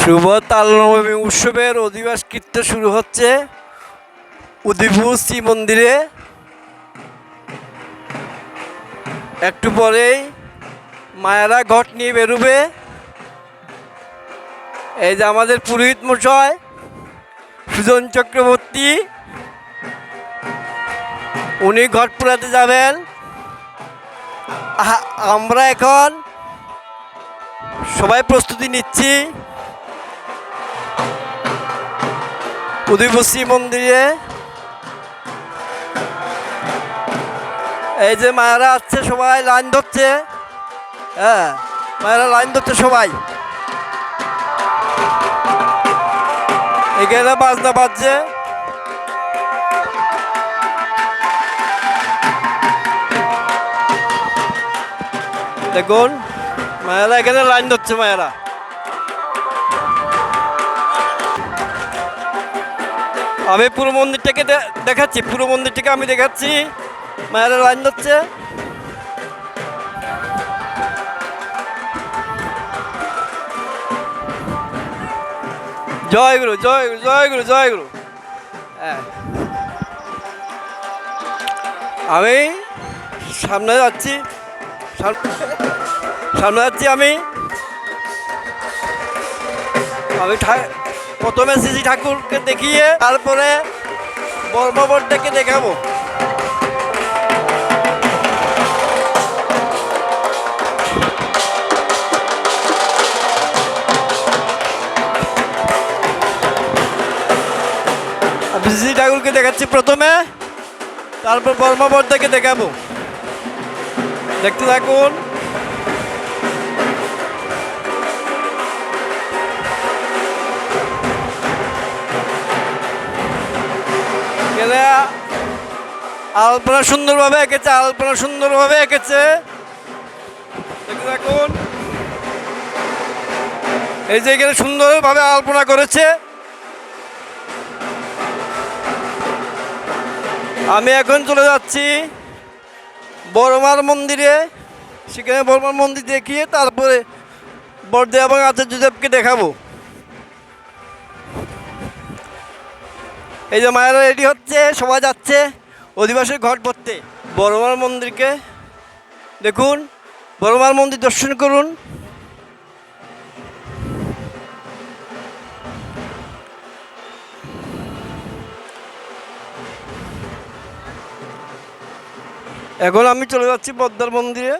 শুভ তালনবমী উৎসবের অধিবাস কীর্ত শুরু হচ্ছে উদিপুর শ্রী মন্দিরে একটু পরেই মায়েরা ঘট নিয়ে বেরোবে। এই যে আমাদের পুরোহিত মশাই, সুজন চক্রবর্তী, উনি ঘট পুরাতে যাবেন। আমরা এখন সবাই প্রস্তুতি নিচ্ছি। উদয়বশ্রী মন্দিরে। এই যে মায়েরা আসছে সবাই, লাইন ধরছে। হ্যাঁ মায়েরা লাইন ধরছে সবাই। এখানে বাজনা বাজছে। দেখুন, মায়েরা এখানে লাইন ধরছে, মায়েরা। আমি পুরো মন্দিরটাকে দেখাচ্ছি, পুরো মন্দিরটাকে আমি দেখাচ্ছি। মায়ের লাইন ধরছে। জয় গুরু জয় গুরু জয় গুরু জয় গুরু। হ্যাঁ। আমি সামনে যাচ্ছি। সাম- সামনে যাচ্ছি আমি। আমি প্রথমে শ্রী ঠাকুরকে দেখিয়ে তারপরে বর্মবরটাকে দেখাবো। শ্রী ঠাকুরকে দেখাচ্ছি প্রথমে, তারপর বর্মবরটাকে দেখাবো। দেখতে থাকুন। গেলে আলপনা সুন্দরভাবে এঁকেছে, আলপনা সুন্দরভাবে এঁকেছে। দেখতে এই যে এখানে সুন্দরভাবে আলপনা করেছে। আমি এখন চলে যাচ্ছি বড়মার মন্দিরে। সেখানে বড়মার মন্দির দেখিয়ে তারপরে বড়দে এবং আচার্যদেবকে দেখাবো। এই যে মায়েরা রেডি হচ্ছে, সবাই যাচ্ছে অধিবাসের ঘট পড়তে। বড়মার মন্দিরকে দেখুন বড়মার মন্দির দর্শন করুন। এখন আমি চলে যাচ্ছি পদ্মার মন্দিরে।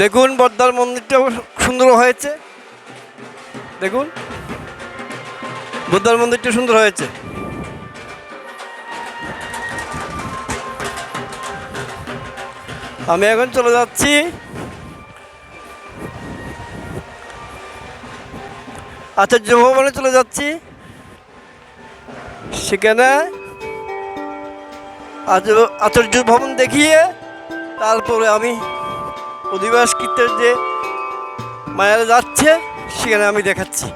দেখুন পদ্মার মন্দিরটা সুন্দর হয়েছে। দেখুন বুদ্ধার মন্দিরটা সুন্দর হয়েছে। আমি এখন চলে যাচ্ছি। আচার্য ভবনে চলে যাচ্ছি। সেখানে আচার্য ভবন দেখিয়ে তারপরে আমি অধিবাস যে মায়েরা যাচ্ছে সেখানে আমি দেখাচ্ছি।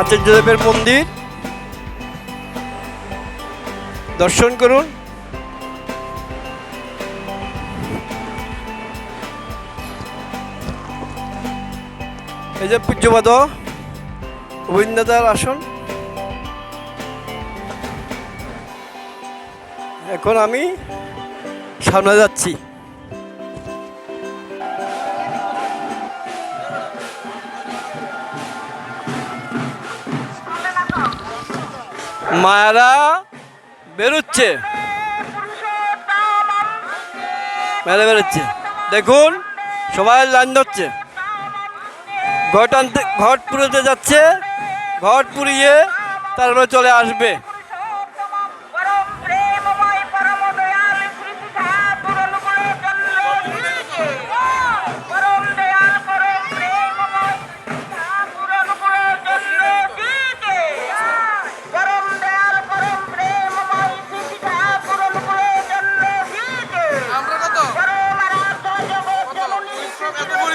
আচার্যদেবের মন্দির। দর্শন করুন। এই যে পূজ্যপাদ গোবিন্দাদার আসন। এখন আমি সামনে যাচ্ছি। মায়েরা বেরোচ্ছে। মেলে বেরোচ্ছে। দেখুন, সবাই লাইন ধরছে। ঘট আনতে ঘট পুরোতে যাচ্ছে। ঘট পুড়িয়ে তারপরে চলে আসবে।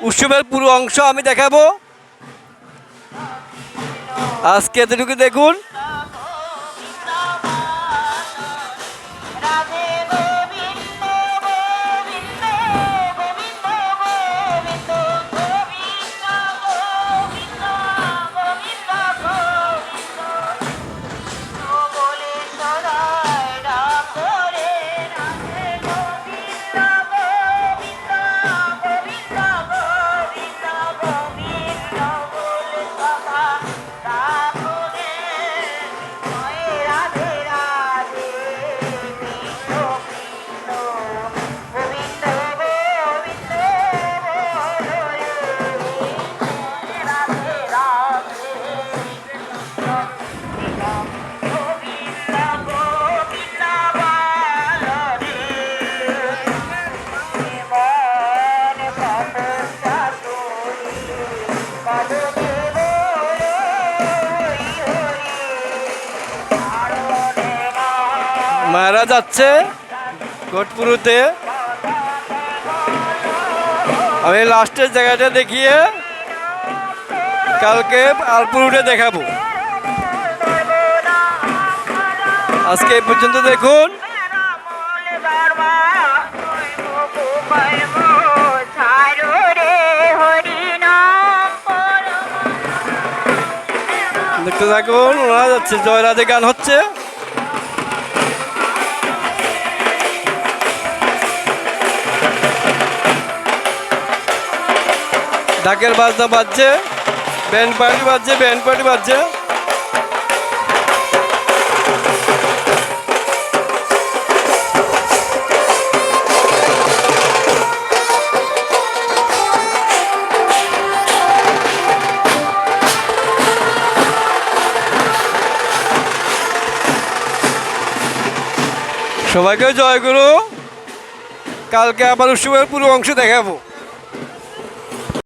উৎসবের পুরো অংশ আমি দেখাবো। আজকে এতটুকু দেখুন। মায়েরা যাচ্ছে ঘটপুরুতে আমি লাস্টের জায়গাটা দেখিয়ে কালকে আলপুরুটে দেখাবো। আজকে এই পর্যন্ত দেখুন। দেখতে থাকুন, ওনারা যাচ্ছে জয়রাধে গান হচ্ছে। ঢাকের বাজনা বাজছে ব্যান্ড পার্টি বাজছে ব্যান্ড পার্টি বাজছে। সবাইকে জয় গুরু। কালকে আবার উৎসবের পুরো অংশ দেখাবো।